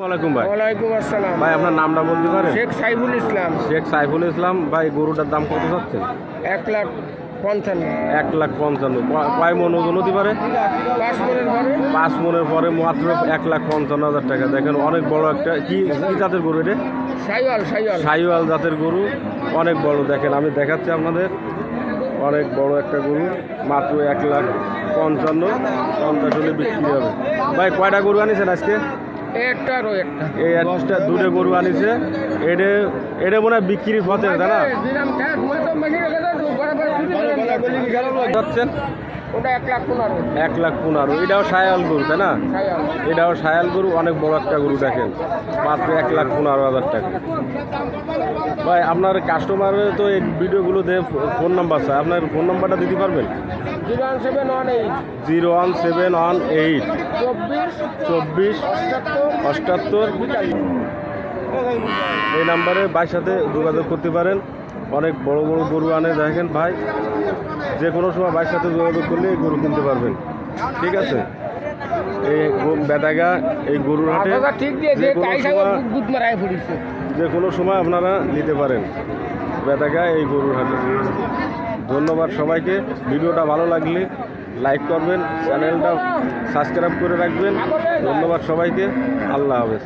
ওয়ালাইকুম ভাই। ওয়ালাইকুম আসসালাম। ভাই আপনার নামটা বলতে পারেন? শেখ সাইফুল ইসলাম। শেখ সাইফুল ইসলাম ভাই গরুটার দাম কত এক লাখ পঞ্চান্ন। এক লাখ পঞ্চান্ন। কয় মন ওজন হতে পারে? পাঁচ মনের ঘরে পাঁচ মনের পরে মাত্র এক লাখ পঞ্চান্ন হাজার টাকা। দেখেন অনেক বড় একটা কি কি জাতের গরু এটা? সাইওয়াল সাইওয়াল। সাইওয়াল জাতের গরু অনেক বড়। দেখেন আমি দেখাচ্ছি আপনাদের। অনেক বড় একটা গরু মাত্র এক লাখ পঞ্চান্ন। পঞ্চাশ হলে বিক্রি হবে। ভাই কয়টা গরু আনিছেন আজকে? একটা আর একটা। এই একটা দুটো গরু আনিছে। এটা এটা মনে হয় বিক্রির পথে তাই না? যাচ্ছেন? ওটা এক লাখ পনেরো। এক লাখ পনেরো। এটাও সায়াল গরু তাই না? এটাও সায়াল গরু অনেক বড় একটা গরু দেখেন। মাত্র এক লাখ পনেরো হাজার টাকা। ভাই আপনার কাস্টমারের তো এই ভিডিওগুলো দিয়ে ফোন নাম্বার চাই আপনার ফোন নাম্বারটা দিতে পারবেন? Zero one seven one eight zero one seven one eight চব্বিশ চব্বিশ অষ্টাত্তর। এই নাম্বারে ভাইয়ের সাথে যোগাযোগ করতে পারেন। অনেক বড় বড় গরু আনে দেখেন ভাই। যে কোনো সময় ভাইয়ের সাথে যোগাযোগ করলে এই গরু কিনতে পারবেন। ঠিক আছে? এই বেদাগা এই গরুর হাটে ঠিক দিয়ে যে কোনো সময় আপনারা নিতে পারেন। বেদাগা এই গরুর হাতে ধন্যবাদ সবাইকে। ভিডিওটা ভালো লাগলে লাইক করবেন, চ্যানেলটা সাবস্ক্রাইব করে রাখবেন। ধন্যবাদ সবাইকে। আল্লাহ হাফেজ।